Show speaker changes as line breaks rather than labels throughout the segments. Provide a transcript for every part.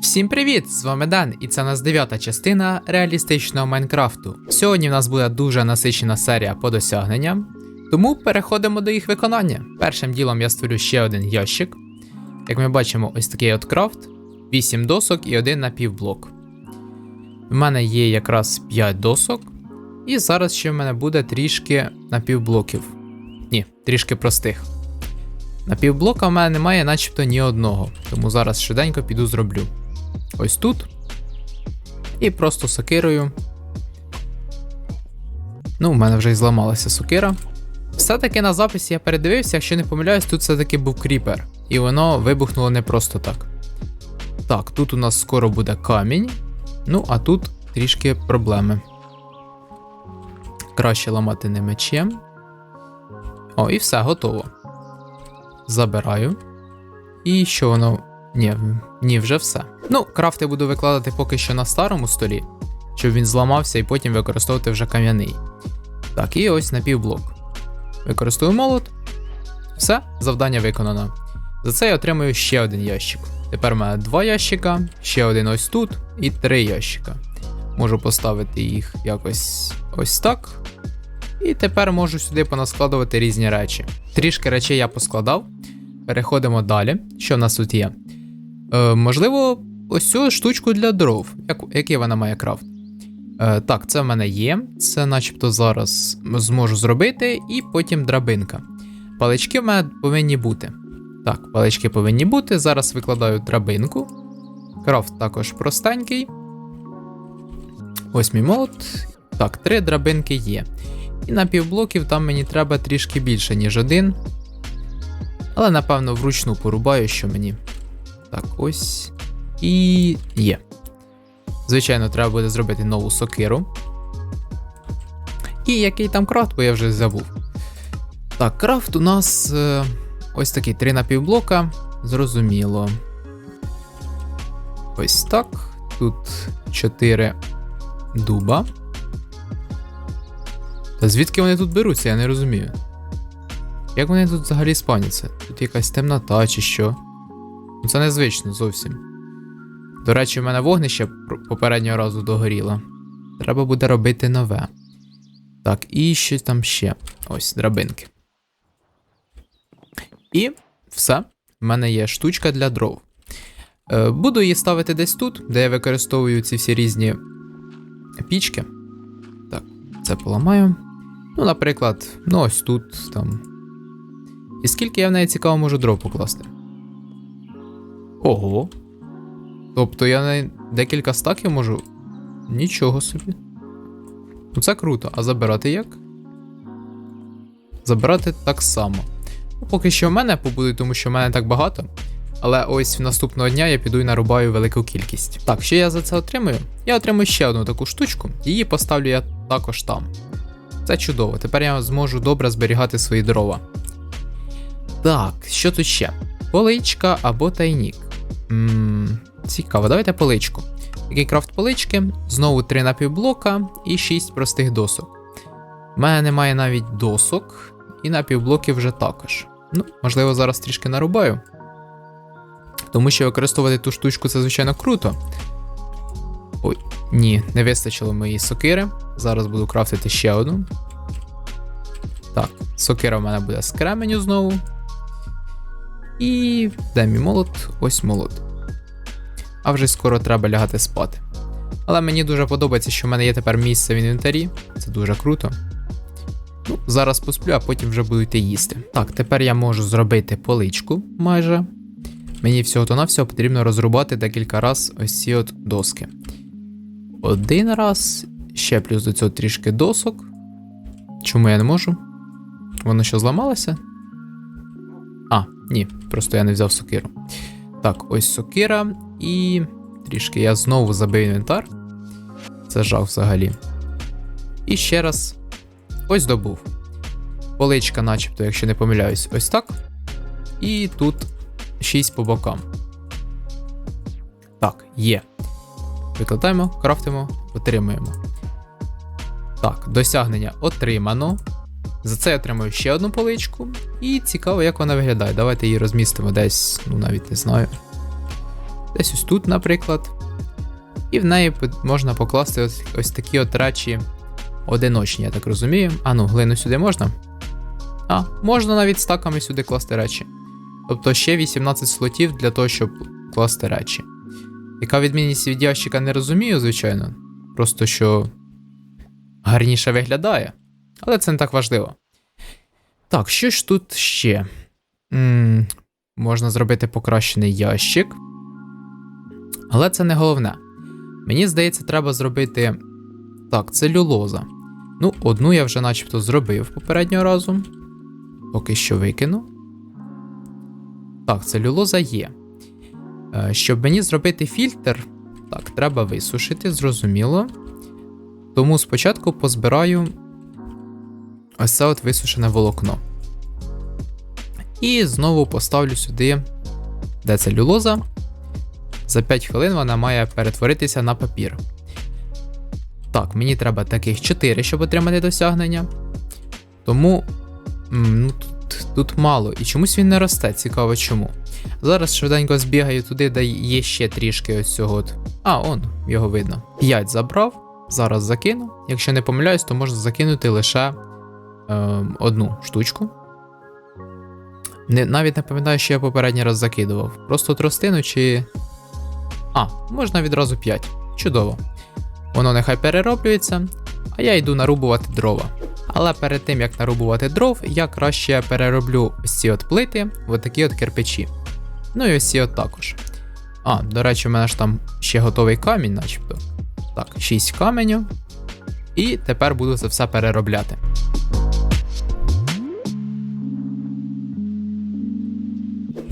Всім привіт! З вами Дан, і це у нас дев'ята частина реалістичного Майнкрафту. Сьогодні в нас буде дуже насичена серія по досягненням, тому переходимо до їх виконання. Першим ділом я створю ще один ящик. Як ми бачимо, ось такий от крафт, 8 досок і один напівблок. В мене є якраз 5 досок, і зараз ще в мене буде трішки напівблоків. Ні, трішки простих. На півблока в мене немає начебто ні одного, тому зараз швиденько піду зроблю. Ось тут. І просто сокирою. Ну, у мене вже і зламалася сокира. Все-таки на записі я передивився, якщо не помиляюсь, тут все-таки був кріпер. І воно вибухнуло не просто так. Так, тут у нас скоро буде камінь. Ну, а тут трішки проблеми. Краще ламати не мечем. О, і все, готово забираю. І що воно. Ні, ні, вже все. Ну, крафти буду викладати поки що на старому столі, щоб він зламався і потім використовувати вже кам'яний. Так, і ось напівблок. Використовую молот. Все, завдання виконано. За це я отримую ще один ящик. Тепер у мене два ящика, ще один ось тут і три ящика. Можу поставити їх якось ось так. І тепер можу сюди понаскладувати різні речі. Трішки речей я поскладав. Переходимо далі. Що в нас тут є? Е, можливо, ось цю штучку для дров. Як, який вона має крафт? Е, так, це в мене є. Це начебто зараз зможу зробити, і потім драбинка. Палички в мене повинні бути. Так, палички повинні бути. Зараз викладаю драбинку. Крафт також простенький. Ось мій молот. Так, три драбинки є. І на півблоків там мені треба трішки більше, ніж один. Але напевно вручну порубаю, що мені. Так, ось. І є. Звичайно, треба буде зробити нову сокиру. І який там крафт, бо я вже забув. Так, крафт у нас е, ось такий три напівблока. Зрозуміло. Ось так. Тут 4 дуба. Та звідки вони тут беруться, я не розумію. Як вони тут взагалі спаняться? Тут якась темнота чи що? Це незвично зовсім. До речі, в мене вогнище попереднього разу догоріло. Треба буде робити нове. Так, і що там ще? Ось, драбинки. І все. В мене є штучка для дров. Е, буду її ставити десь тут, де я використовую ці всі різні пічки. Так, це поламаю. Ну, наприклад, ну ось тут там. І скільки я в неї цікаво можу дров покласти? Ого. Тобто я на декілька стаків можу. Нічого собі. Ну це круто. А забирати як? Забирати так само. Ну, поки що в мене побудуть, тому що в мене так багато. Але ось наступного дня я піду і нарубаю велику кількість. Так, що я за це отримую? Я отримую ще одну таку штучку, її поставлю я також там. Це чудово. Тепер я зможу добре зберігати свої дрова. Так, що тут ще? Поличка або тайнік. Ммм, цікаво, давайте поличку. Такий крафт полички, знову 3 напівблока і 6 простих досок. У мене немає навіть досок, і напівблоків вже також. Ну, можливо, зараз трішки нарубаю. Тому що використовувати ту штучку це, звичайно, круто. Ой, ні, не вистачило моєї сокири. Зараз буду крафтити ще одну. Так, сокира в мене буде з кременю знову. І де молот? Ось молот. А вже скоро треба лягати спати. Але мені дуже подобається, що в мене є тепер місце в інвентарі. Це дуже круто. Ну, зараз посплю, а потім вже буду йти їсти. Так, тепер я можу зробити поличку майже. Мені всього-то навсього потрібно розрубати декілька раз ось ці от доски. Один раз, ще плюс до цього трішки досок. Чому я не можу? Воно що зламалося? Ні, просто я не взяв сокиру. Так, ось сокира, і трішки я знову забив інвентар. Це жах взагалі. І ще раз ось добув. Поличка, начебто, якщо не помиляюсь, ось так. І тут 6 по бокам. Так, є. Викладаємо, крафтимо, отримуємо. Так, досягнення отримано. За це я отримую ще одну поличку. І цікаво, як вона виглядає. Давайте її розмістимо десь, ну навіть не знаю. Десь ось тут, наприклад. І в неї можна покласти ось, ось такі от речі одиночні, я так розумію. А ну, глину сюди можна? А, можна навіть стаками сюди класти речі. Тобто ще 18 слотів для того, щоб класти речі. Яка відмінність від ящика не розумію, звичайно. Просто що гарніше виглядає. Але це не так важливо. Так, що ж тут ще? м можна зробити покращений ящик. Але це не головне. Мені здається, треба зробити. Так, целюлоза. Ну, одну я вже начебто зробив попереднього разу. Поки що викину. Так, целюлоза є. Е, Щоб мені зробити фільтр, так, треба висушити, зрозуміло. Тому спочатку позбираю ось це от висушене волокно. І знову поставлю сюди, де целюлоза. За 5 хвилин вона має перетворитися на папір. Так, мені треба таких 4, щоб отримати досягнення. Тому ну, тут, тут мало. І чомусь він не росте, цікаво чому. Зараз швиденько збігаю туди, де є ще трішки ось цього. От. А, он, його видно. 5 забрав. Зараз закину. Якщо не помиляюсь, то можна закинути лише е, одну штучку. Не, навіть не пам'ятаю, що я попередній раз закидував. Просто тростину чи. А, можна відразу 5. Чудово. Воно нехай перероблюється, а я йду нарубувати дрова. Але перед тим як нарубувати дров, я краще перероблю ось ці от плити в такі от кирпичі. Ну і ось ці от також. А, до речі, у мене ж там ще готовий камінь, начебто. Так, 6 каменю. І тепер буду це все переробляти.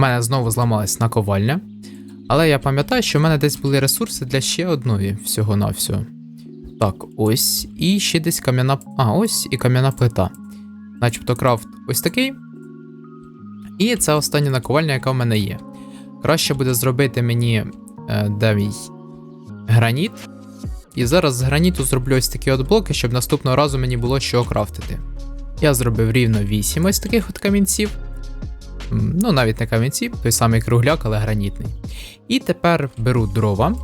У мене знову зламалась наковальня. Але я пам'ятаю, що в мене десь були ресурси для ще одної всього-навсього. Так, ось. І ще десь кам'яна. А, ось і кам'яна плита. Начебто крафт ось такий. І це остання наковальня, яка в мене є. Краще буде зробити мені е, де мій граніт. І зараз з граніту зроблю ось такі от блоки, щоб наступного разу мені було що крафтити. Я зробив рівно 8 ось таких от камінців. Ну, навіть не камінці, той самий кругляк, але гранітний. І тепер беру дрова,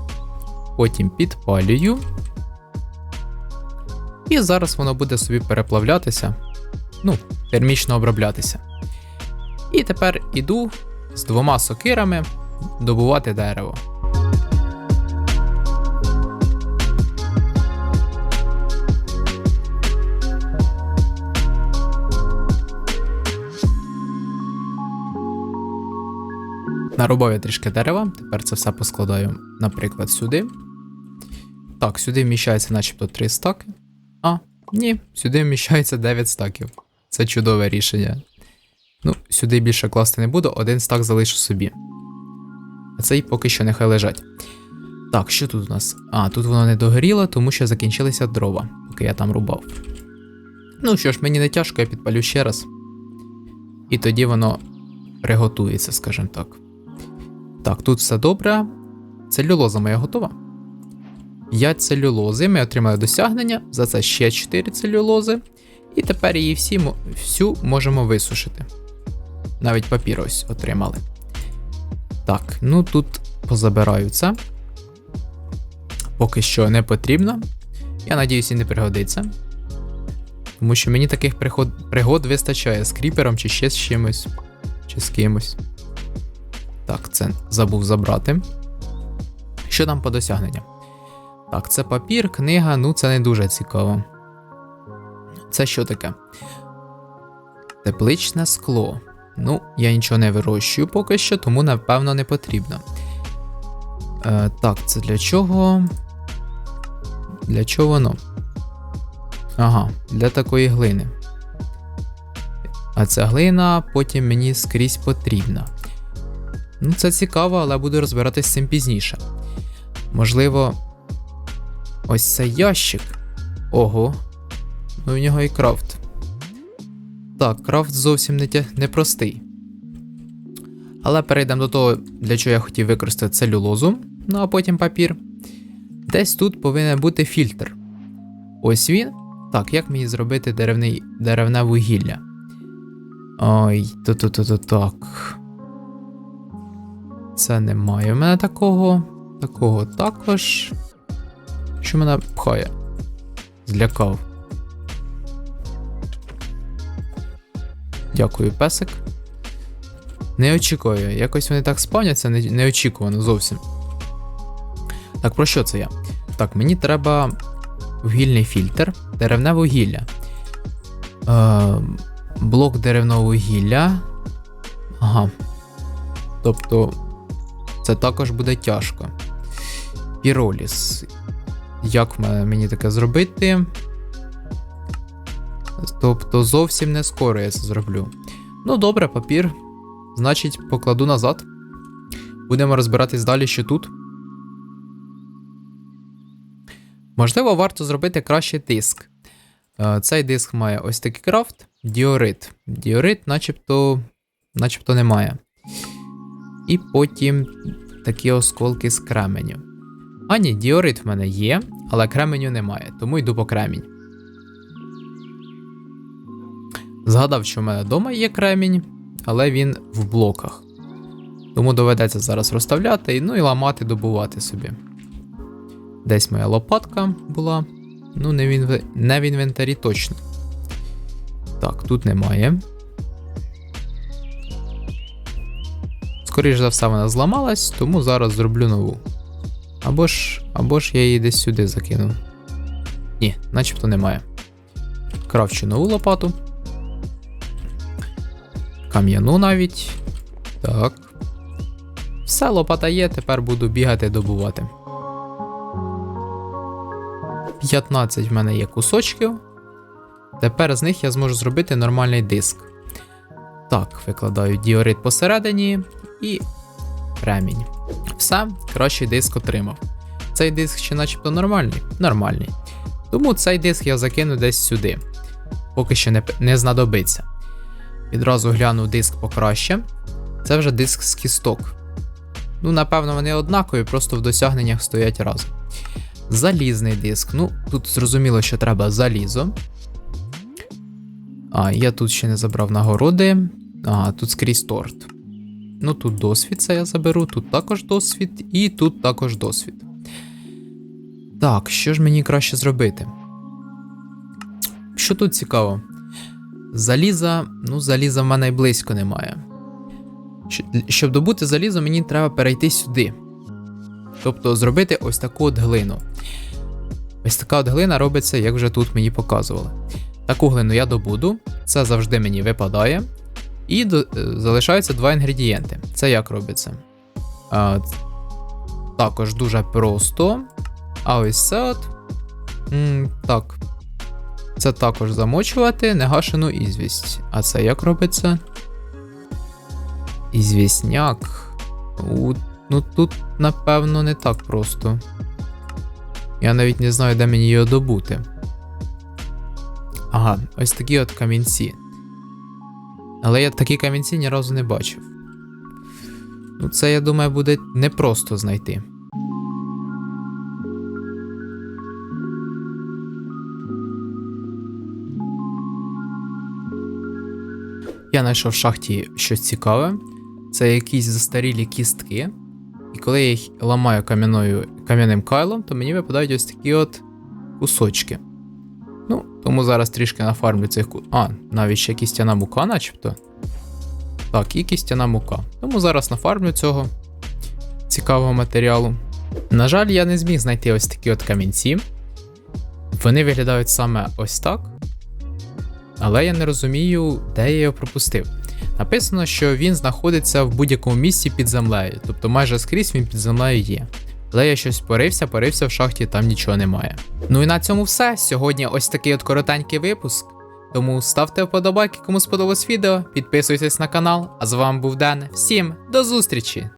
потім підпалюю. І зараз воно буде собі переплавлятися, ну, термічно оброблятися. І тепер іду з двома сокирами добувати дерево. Нарубав я трішки дерева, тепер це все поскладаю, наприклад, сюди. Так, сюди вміщається начебто 3 стаки. А, ні, сюди вміщається 9 стаків. Це чудове рішення. Ну, сюди більше класти не буду, один стак залишу собі. А цей поки що нехай лежать. Так, що тут у нас? А, тут воно не догоріло, тому що закінчилися дрова, поки я там рубав. Ну що ж, мені не тяжко, я підпалю ще раз. І тоді воно приготується, скажімо так. Так, тут все добре. Целюлоза моя готова. 5 целюлози. Ми отримали досягнення. За це ще 4 целюлози. І тепер її всі, всю можемо висушити. Навіть папір ось отримали. Так, ну тут позабираю це. Поки що не потрібно. Я надіюсь, і не пригодиться. Тому що мені таких пригод, пригод вистачає з кріпером чи ще з чимось. Чи з кимось. Так, це забув забрати. Що там по досягненням? Так, це папір, книга, ну це не дуже цікаво. Це що таке? Тепличне скло. Ну, я нічого не вирощую поки що, тому напевно не потрібно. Е, так, це для чого? Для чого воно? Ага, для такої глини. А ця глина потім мені скрізь потрібна. Ну, це цікаво, але буду розбиратись з цим пізніше. Можливо, ось цей ящик. Ого. Ну, в нього і крафт. Так, крафт зовсім не, тя... не простий. Але перейдемо до того, для чого я хотів використати целюлозу, ну а потім папір. Десь тут повинен бути фільтр. Ось він. Так, як мені зробити деревний, деревне вугілля? Ой, то-то-то-то так. Це немає в мене такого. Такого також. Що мене пхає? Злякав. Дякую, песик. Не очікую. Якось вони так спавняться, неочікувано зовсім. Так, про що це я? Так, мені треба вугільний фільтр, деревне вугілля. Е, блок деревного вугілля. Ага. Тобто, це також буде тяжко. Піроліс. Як мені таке зробити? Тобто, зовсім не скоро я це зроблю. Ну, добре, папір. Значить, покладу назад. Будемо розбиратись далі, що тут. Можливо, варто зробити краще диск. Е, Цей диск має ось такий крафт, діорит. Діорит, начебто, начебто немає. І потім такі осколки з кременю. А ні, діорит в мене є, але кременю немає, тому йду по кремінь. Згадав, що в мене вдома є кремінь, але він в блоках. Тому доведеться зараз розставляти, ну і ламати, добувати собі. Десь моя лопатка була. Ну, не в, інве... не в інвентарі точно. Так, тут немає. Скоріше за все, вона зламалась, тому зараз зроблю нову. Або ж, або ж я її десь сюди закинув. Ні, начебто немає. Кравчу нову лопату. Кам'яну навіть. Так. Все, лопата є, тепер буду бігати добувати. 15 в мене є кусочків. Тепер з них я зможу зробити нормальний диск. Так, викладаю діорит посередині і ремінь. Все, кращий диск отримав. Цей диск ще начебто нормальний? Нормальний. Тому цей диск я закину десь сюди. Поки що не, не знадобиться. Відразу гляну диск покраще. Це вже диск з кісток. Ну, напевно, вони однакові, просто в досягненнях стоять разом. Залізний диск. Ну, тут зрозуміло, що треба залізо. А, я тут ще не забрав нагороди. Ага, тут скрізь торт. Ну, тут досвід це я заберу, тут також досвід, і тут також досвід. Так, що ж мені краще зробити? Що тут цікаво? Заліза, ну, заліза в мене й близько немає. Щоб добути залізо, мені треба перейти сюди. Тобто зробити ось таку от глину. Ось така от глина робиться, як вже тут мені показували. Таку глину я добуду, це завжди мені випадає. І до, е, залишаються два інгредієнти. Це як робиться? А, також дуже просто. А ось це от. М, так. Це також замочувати негашену ізвість. А це як робиться? Ізвісняк. Ну тут, напевно, не так просто. Я навіть не знаю, де мені його добути. Ага, ось такі от камінці. Але я такі камінці ні разу не бачив. Ну, це, я думаю, буде непросто знайти. Я знайшов в шахті щось цікаве. Це якісь застарілі кістки. І коли я їх ламаю кам'яним кайлом, то мені випадають ось такі от кусочки. Ну, тому зараз трішки нафармлю цих ку... А, навіть ще кістяна мука, начебто. Так, і кістяна мука. Тому зараз нафармлю цього цікавого матеріалу. На жаль, я не зміг знайти ось такі от камінці. Вони виглядають саме ось так. Але я не розумію, де я його пропустив. Написано, що він знаходиться в будь-якому місці під землею, тобто майже скрізь він під землею є. Але я щось порився, порився в шахті, там нічого немає. Ну і на цьому все. Сьогодні ось такий от коротенький випуск. Тому ставте вподобайки, кому сподобалось відео, підписуйтесь на канал. А з вами був Ден. Всім до зустрічі!